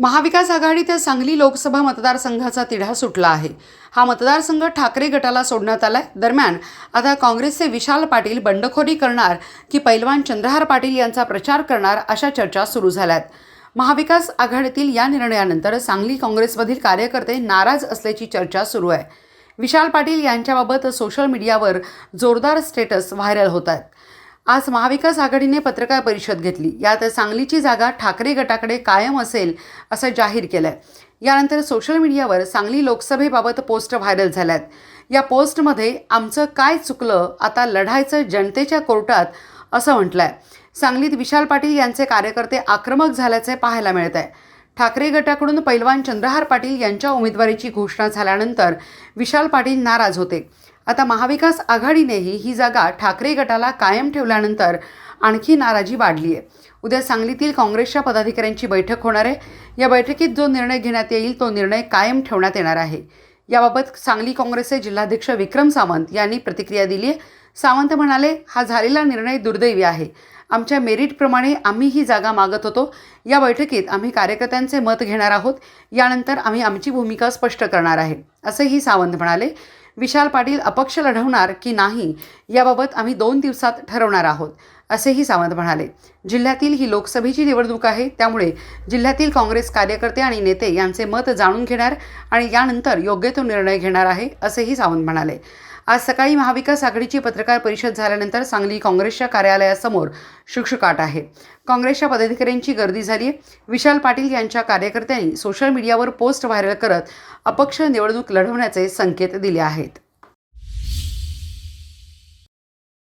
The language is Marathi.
महाविकास आघाडीत सांगली लोकसभा मतदारसंघाचा तिढा सुटला आहे. हा मतदारसंघ ठाकरे गटाला सोडण्यात आलाय. दरम्यान आता काँग्रेसचे विशाल पाटील बंडखोरी करणार की पैलवान चंद्रहार पाटील यांचा प्रचार करणार अशा चर्चा सुरू झाल्यात. महाविकास आघाडीतील या निर्णयानंतर सांगली काँग्रेसमधील कार्यकर्ते नाराज असल्याची चर्चा सुरू आहे. विशाल पाटील यांच्याबाबत सोशल मीडियावर जोरदार स्टेटस व्हायरल होत आहेत. आज महाविकास आघाडीने पत्रकार परिषद घेतली. यात सांगलीची जागा ठाकरे गटाकडे कायम असेल असं जाहीर केलंय. यानंतर सोशल मीडियावर सांगली लोकसभेबाबत पोस्ट व्हायरल झाल्यात. या पोस्टमध्ये आमचं काय चुकलं आता लढायचं जनतेच्या कोर्टात असं म्हटलंय. सांगलीत विशाल पाटील यांचे कार्यकर्ते आक्रमक झाल्याचे पाहायला मिळत आहे ठाकरे गटाकडून पैलवान चंद्रहार पाटील यांच्या उमेदवारीची घोषणा झाल्यानंतर विशाल पाटील नाराज होते. आता महाविकास आघाडीनेही ही जागा ठाकरे गटाला कायम ठेवल्यानंतर आणखी नाराजी वाढली आहे उद्या सांगलीतील काँग्रेसच्या पदाधिकाऱ्यांची बैठक होणार आहे. या बैठकीत जो निर्णय घेण्यात येईल तो निर्णय कायम ठेवण्यात येणार आहे. याबाबत सांगली काँग्रेसचे जिल्हाध्यक्ष विक्रम सावंत यांनी प्रतिक्रिया दिली आहे सावंत म्हणाले हा झालेला निर्णय दुर्दैवी आहे. आमच्या मेरिटप्रमाणे आम्ही ही जागा मागत होतो. या बैठकीत आम्ही कार्यकर्त्यांचे मत घेणार आहोत. यानंतर आम्ही आमची भूमिका स्पष्ट करणार आहे. असेही सावंत म्हणाले. विशाल पाटील अपक्ष लढवणार की नाही याबाबत आम्ही दोन दिवसात ठरवणार आहोत. असेही सावंत म्हणाले. जिल्ह्यातील ही लोकसभेची निवडणूक आहे त्यामुळे जिल्ह्यातील काँग्रेस कार्यकर्ते आणि नेते यांचे मत जाणून घेणार आणि यानंतर योग्य तो निर्णय घेणार आहे असेही सावंत म्हणाले. आज सकाळी महाविकास आघाडीची पत्रकार परिषद झाल्यानंतर सांगली काँग्रेसच्या कार्यालयासमोर शुकशुकाट आहे. काँग्रेसच्या पदाधिकाऱ्यांची गर्दी झाली आहे. विशाल पाटील यांच्या कार्यकर्त्यांनी सोशल मीडियावर पोस्ट व्हायरल करत अपक्ष निवडणूक लढवण्याचे संकेत दिले आहेत.